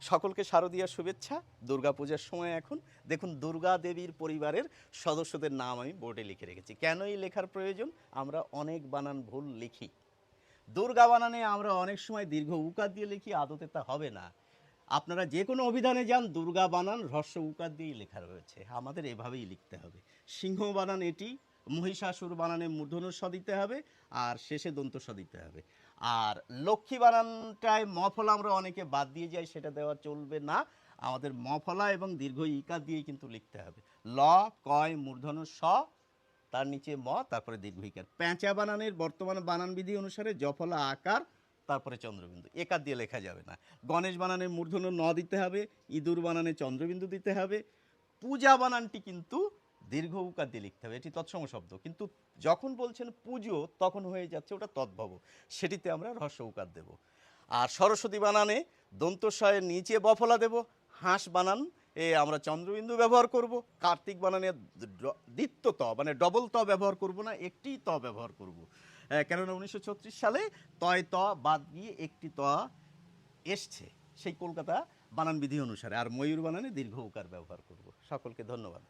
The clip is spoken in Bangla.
সকলকে শারদীয়া শুভেচ্ছা, দুর্গাপূজার সময় এখন। দেখুন, দুর্গা দেবীর পরিবারের সদস্যদের নাম আমি বোর্ডে লিখে রেখেছি। কেন এই লেখার প্রয়োজন? আমরা অনেক বানান ভুল লিখি। দুর্গা বানানে আমরা অনেক সময় দীর্ঘ উকার দিয়ে লিখি, আদতে তা হবে না। আপনারা যে কোনো অভিধানে যান, দুর্গা বানান হ্রস্ব উকার দিয়েই লেখা রয়েছে। আমাদের এভাবেই লিখতে হবে। সিংহ বানান এটি মহিষাসুর বানানে মূর্ধন্য স দিতে হবে, আর শেষে দন্ত দিতে হবে। আর লক্ষ্মী বানানটায় মফলা আমরা অনেকে বাদ দিয়ে যাই, সেটা দেওয়া চলবে না। আমাদের মফলা এবং দীর্ঘ ইকার দিয়েই কিন্তু লিখতে হবে। ল, কয়, মূর্ধন্য স তার নিচে ম, তারপরে দীর্ঘিকার প্যাঁচা বানানের বর্তমান বানান বিধি অনুসারে জফলা আকার, তারপরে চন্দ্রবিন্দু। একার দিয়ে লেখা যাবে না। গণেশ বানানে মূর্ধন্য ন দিতে হবে, ইঁদুর বানানে চন্দ্রবিন্দু দিতে হবে। পূজা বানানটি কিন্তু দীর্ঘ উকার দিয়ে লিখতে হবে, এটি তৎসম শব্দ। কিন্তু যখন বলছেন পুজো, তখন হয়ে যাচ্ছে ওটা তদ্ভব। সেটিতে আমরা রহস্য উকার দেব। আর সরস্বতী বানানে দন্তস্বয়ের নিচে বফলা দেব। হাঁস বানান, এ আমরা চন্দ্রবিন্দু ব্যবহার করব। কার্তিক বানানে দ্বিত্ব ত মানে ডবল ত ব্যবহার করব না, একটি ত ব্যবহার করব। কেননা উনিশশো ছত্রিশ সালে তয় ত বাদ দিয়ে একটি ত এসছে। সেই কলকাতা বানান বিধি অনুসারে। আর ময়ূর বানানে দীর্ঘ উকার ব্যবহার করব। সকলকে ধন্যবাদ।